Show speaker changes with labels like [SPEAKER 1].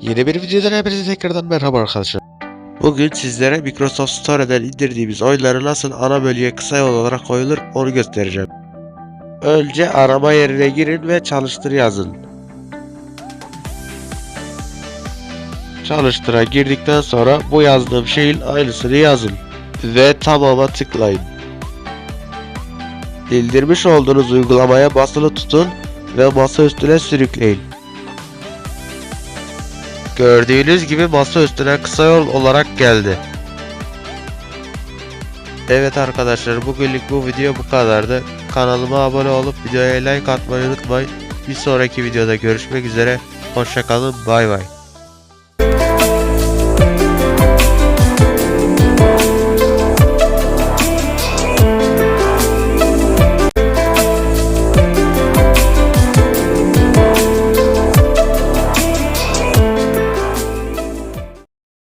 [SPEAKER 1] Yeni bir videodan hepinize tekrardan merhaba arkadaşlar. Bugün sizlere Microsoft Store'den indirdiğimiz oyunları nasıl ana bölüye kısa yol olarak koyulur onu göstereceğim. Önce arama yerine girin ve çalıştır yazın. Çalıştıra girdikten sonra bu yazdığım şeyin aynısını yazın. Ve tamama tıklayın. İndirmiş olduğunuz uygulamaya basılı tutun ve masa üstüne sürükleyin. Gördüğünüz gibi masa üstüne kısa yol olarak geldi. Evet arkadaşlar bugünlük bu video bu kadardı. Kanalıma abone olup videoya like atmayı unutmayın. Bir sonraki videoda görüşmek üzere. Hoşçakalın bay bay.